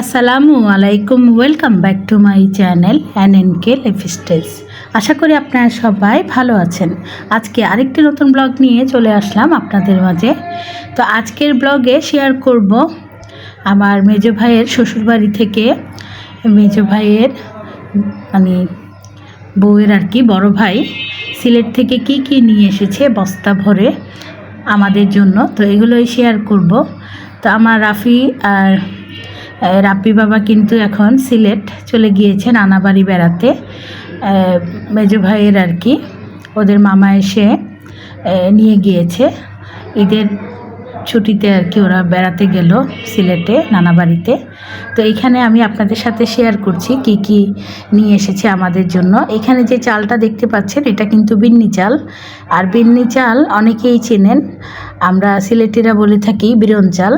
আসসালামু আলাইকুম welcome back to my channel an N K lifestyles আশা করি আপনারা সবাই ভালো আছেন। আজকে আরেকটি নতুন ব্লগ নিয়ে চলে আসলাম আপনাদের মাঝে। তো আজকের ব্লগে শেয়ার করব আমার মেজো ভাইয়ের শ্বশুরবাড়ি থেকে। মেজো ভাইয়ের মানে বউয়ের আর কি, বড় ভাই সিলেট থেকে কি কি নিয়ে এসেছে বস্তা ভরে আমাদের জন্য। তো এগুলোই শেয়ার করব। তো আমার রাফি আর রাব্বি বাবা কিন্তু এখন সিলেট চলে গিয়েছে নানা বাড়ি বেড়াতে মেজো ভাইয়ের আর কি। ওদের মামা এসে নিয়ে গিয়েছে। ঈদের ছুটিতে আর কি ওরা বেড়াতে গেল সিলেটে নানা বাড়িতে তো এখানে আমি আপনাদের সাথে শেয়ার করছি কি কি নিয়ে এসেছে আমাদের জন্য। এখানে যে চালটা দেখতে পাচ্ছেন, এটা কিন্তু বিন্নি চাল। আর বিন্নি চাল অনেকেই চেনেন। আমরা সিলেটিরা বলে থাকি বিরন চাল।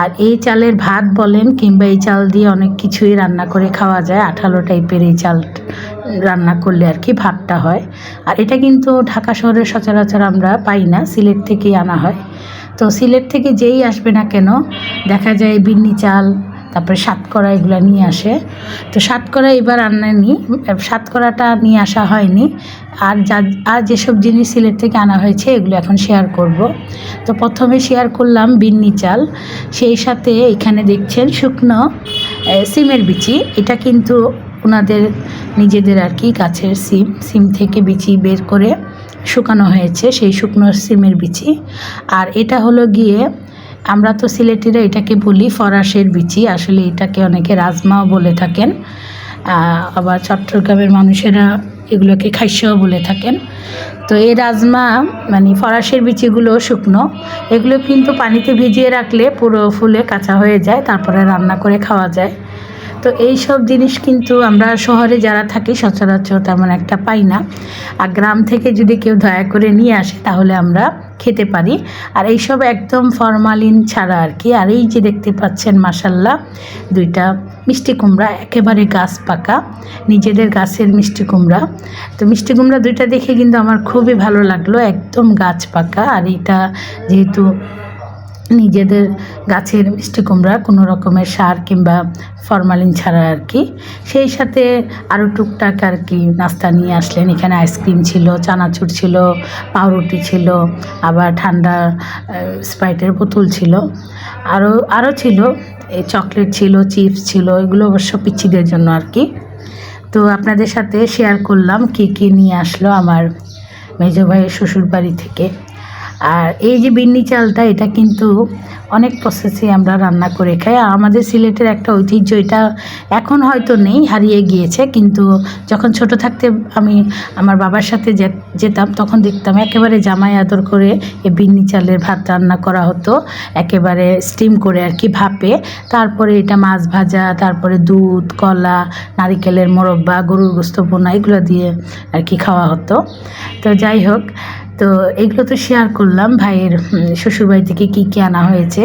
আর এই চালের ভাত বলেন কিংবা এই চাল দিয়ে অনেক কিছুই রান্না করে খাওয়া যায়, আঠালো টাইপের এই চাল রান্না করলে আর কি ভাতটা হয়। আর এটা কিন্তু ঢাকা শহরে সচরাচর আমরা পাই না, সিলেট থেকেই আনা হয়। তো সিলেট থেকে যেই আসবে না কেন, দেখা যায় বিন্নি চাল তারপরে সাতকরা এগুলো নিয়ে আসে। তো সাতকরা এবার আনেনি সাতকরাটা নিয়ে আসা হয়নি। আর যা, আর যেসব জিনিস সিলেট থেকে আনা হয়েছে এগুলো এখন শেয়ার করব। তো প্রথমে শেয়ার করলাম বিন্নি চাল। সেই সাথে এখানে দেখছেন শুকনো সিমের বিচি। এটা কিন্তু ওনাদের নিজেদের আর কি গাছের সিম। সিম থেকে বিচি বের করে শুকানো হয়েছে সেই শুকনো সিমের বিচি। আর এটা হলো গিয়ে আমরা তো সিলেটিরা এটাকে বলি ফরাসের বিচি। আসলে এটাকে অনেকে রাজমাও বলে থাকেন। আবার চট্টগ্রামের মানুষেরা এগুলোকে খাইসাও বলে থাকেন। তো এই রাজমা মানে ফরাসের বিচিগুলো শুকনো, এগুলো কিন্তু পানিতে ভিজিয়ে রাখলে পুরো ফুলে কাঁচা হয়ে যায়, তারপরে রান্না করে খাওয়া যায়। তো এই সব জিনিস কিন্তু আমরা শহরে যারা থাকি, সচরাচর তেমন একটা পাই না। আর গ্রাম থেকে যদি কেউ দয়া করে নিয়ে আসে, তাহলে আমরা খেতে পারি। আর এইসব একদম ফরমালিন ছাড়া আর কি। আর এই যে দেখতে পাচ্ছেন মাসাল্লাহ দুইটা মিষ্টি কুমড়া, একেবারে গাছ পাকা, নিজেদের গাছের মিষ্টি কুমড়া। তো মিষ্টি কুমড়া দুইটা দেখে কিন্তু আমার খুবই ভালো লাগল, একদম গাছ পাকা। আর এটা যেহেতু নিজেদের গাছের মিষ্টি কুমড়া কোনো রকমের সার কিংবা ফরমালিন ছাড়া আর কি। সেই সাথে আরও টুকটাক আর কি নাস্তা নিয়ে আসলেন। এখানে আইসক্রিম ছিল, চানাচুর ছিল, পাউরুটি ছিল, আবার ঠান্ডা স্প্রাইটের বোতল ছিল। আরও আরও ছিল এই চকলেট ছিল, চিপস ছিল, এগুলো অবশ্য পিচ্ছিদের জন্য আর কি। তো আপনাদের সাথে শেয়ার করলাম, কি কি নিয়ে আসলো আমার মেজো ভাইয়ের শ্বশুর বাড়ি থেকে। আর এই যে বিন্নি চালটা, এটা কিন্তু অনেক প্রসেসে আমরা রান্না করে খাই। আর আমাদের সিলেটের একটা ঐতিহ্য, এটা এখন হয়তো নেই, হারিয়ে গিয়েছে, কিন্তু যখন ছোট থাকতে আমি আমার বাবার সাথে যেতাম, তখন দেখতাম একেবারে জামাই আদর করে এই বিন্নি চালের ভাত রান্না করা হতো, একেবারে স্টিম করে আর কি ভাপে। তারপরে এটা মাছ ভাজা, তারপরে দুধ, কলা, নারিকেলের মোরব্বা, গরুর গোস্ত, বোনা, এগুলো দিয়ে আর কি খাওয়া হতো। তো যাই হোক তো এগুলো তো শেয়ার করলাম। ভাইয়ের শ্বশুরবাড়ি থেকে কী কী আনা হয়েছে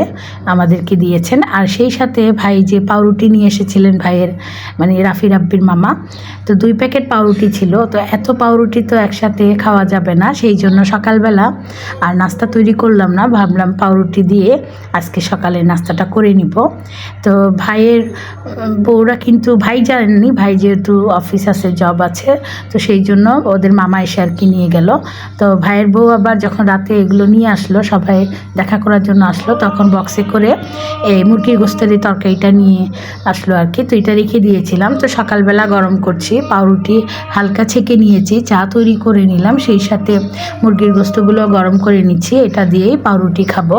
আমাদেরকে দিয়েছেন। আর সেই সাথে ভাই যে পাউরুটি নিয়ে এসেছিলেন ভাইয়ের মানে রাফি রাব্বির মামা, তো দুই প্যাকেট পাউরুটি ছিল। তো এত পাউরুটি তো একসাথে খাওয়া যাবে না, সেই জন্য সকালবেলা আর নাস্তা তৈরি করলাম না। ভাবলাম পাউরুটি দিয়ে আজকে সকালে নাস্তাটা করে নিব। তো ভাইয়ের বউরা কিন্তু ভাই জানেননি, ভাই যেহেতু অফিস আছে জব আছে, তো সেই জন্য ওদের মামা এসে আর কি নিয়ে গেল। তো ভাইয়ের বউ আবার যখন রাতে এগুলো নিয়ে আসলো, সবাই দেখা করার জন্য আসলো, তখন বক্সে করে এই মুরগির গোস্তের তরকারিটা নিয়ে আসলো আর কি। তো এটা রেখে দিয়েছিলাম। তো সকালবেলা গরম করছি, পাউরুটি হালকা ছেঁকে নিয়েছি, চা তৈরি করে নিলাম, সেই সাথে মুরগির গোস্তগুলো গরম করে নিচ্ছি, এটা দিয়েই পাউরুটি খাব।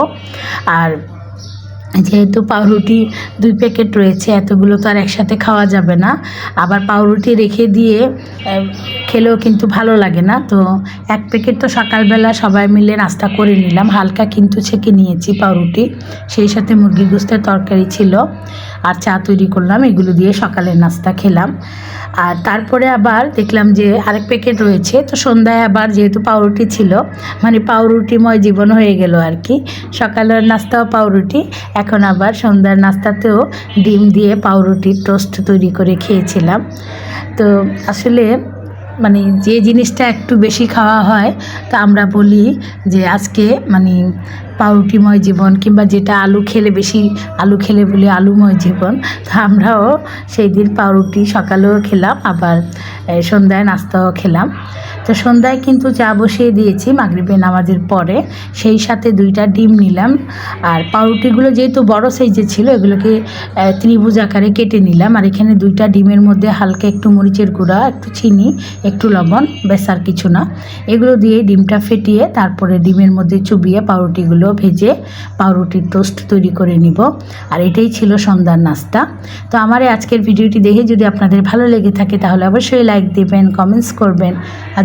আর যেহেতু পাউরুটি দুই প্যাকেট রয়েছে, এতগুলো তো আর একসাথে খাওয়া যাবে না। আবার পাউরুটি রেখে দিয়ে খেলেও কিন্তু ভালো লাগে না। তো এক প্যাকেট তো সকালবেলা সবাই মিলে নাস্তা করে নিলাম। হালকা কিন্তু ছেঁকে নিয়েছি পাউরুটি। সেই সাথে মুরগির গোস্তের তরকারি ছিল। আর চা তৈরি করলাম। এগুলো দিয়ে সকালের নাস্তা খেলাম। আর তারপরে আবার দেখলাম যে আরেক প্যাকেট রয়েছে। তো সন্ধ্যায় আবার যেহেতু পাউরুটি ছিল মানে পাউরুটিময় জীবন হয়ে গেল আর কি। সকালের নাস্তাও পাউরুটি, এখন আবার সন্ধ্যার নাস্তাতেও ডিম দিয়ে পাউরুটির টোস্ট তৈরি করে খেয়েছিলাম। তো আসলে মানে যে জিনিসটা একটু বেশি খাওয়া হয়, তা আমরা বলি যে আজকে মানে পাউরুটিময় জীবন কিংবা যেটা আলু খেলে বেশি, আলু খেলে বলি আলুময় জীবন, তা আমরাও সেই দিন পাউরুটি সকালেও খেলাম, আবার সন্ধ্যায় নাস্তাও খেলাম। তো সন্ধ্যায় কিন্তু চা বসিয়ে দিয়েছি মাগরিবে নামাজের পরে। সেই সাথে দুইটা ডিম নিলাম। আর পাউরুটিগুলো যেহেতু বড় সাইজে ছিল, এগুলোকে ত্রিভুজ আকারে কেটে নিলাম। আর এখানে দুইটা ডিমের মধ্যে হালকা একটু মরিচের গুঁড়া, একটু চিনি, একটু লবণ, ব্যাস আর কিছু না। এগুলো দিয়ে ডিমটা ফেটিয়ে তারপরে ডিমের মধ্যে চুবিয়ে পাউরুটিগুলো ভেজে পাউরুটির টোস্ট তৈরি করে নিব। আর এটাই ছিল সন্ধ্যার নাস্তা। তো আমার আজকের ভিডিওটি দেখে যদি আপনাদের ভালো লেগে থাকে, তাহলে অবশ্যই লাইক দেবেন, কমেন্টস করবেন। আর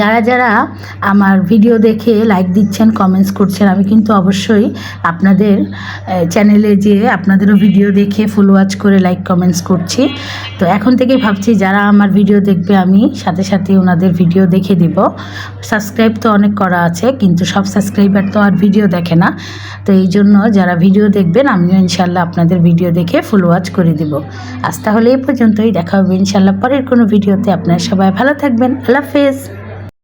যারা যারা আমার ভিডিও দেখে লাইক দিচ্ছেন কমেন্টস করছেন, আমি কিন্তু অবশ্যই আপনাদের চ্যানেলে যে আপনাদেরও ভিডিও দেখে ফুল ওয়াচ করে লাইক কমেন্টস করছি। তো এখন থেকেই ভাবছি, যারা আমার ভিডিও দেখবে, আমি সাথে সাথে ওনাদের ভিডিও দেখে দিব। সাবস্ক্রাইব তো অনেক করা আছে, কিন্তু সব সাবস্ক্রাইবার তো আর ভিডিও দেখে না। তো এই জন্য যারা ভিডিও দেখবেন, আমিও ইনশাল্লাহ আপনাদের ভিডিও দেখে ফুল ওয়াচ করে দিব। আজ তাহলে এই পর্যন্তই, দেখা হবে ইনশাল্লাহ পরের কোনো ভিডিওতে আপনারা সবাই ভালো থাকবেন, আল্লাহ হাফেজ।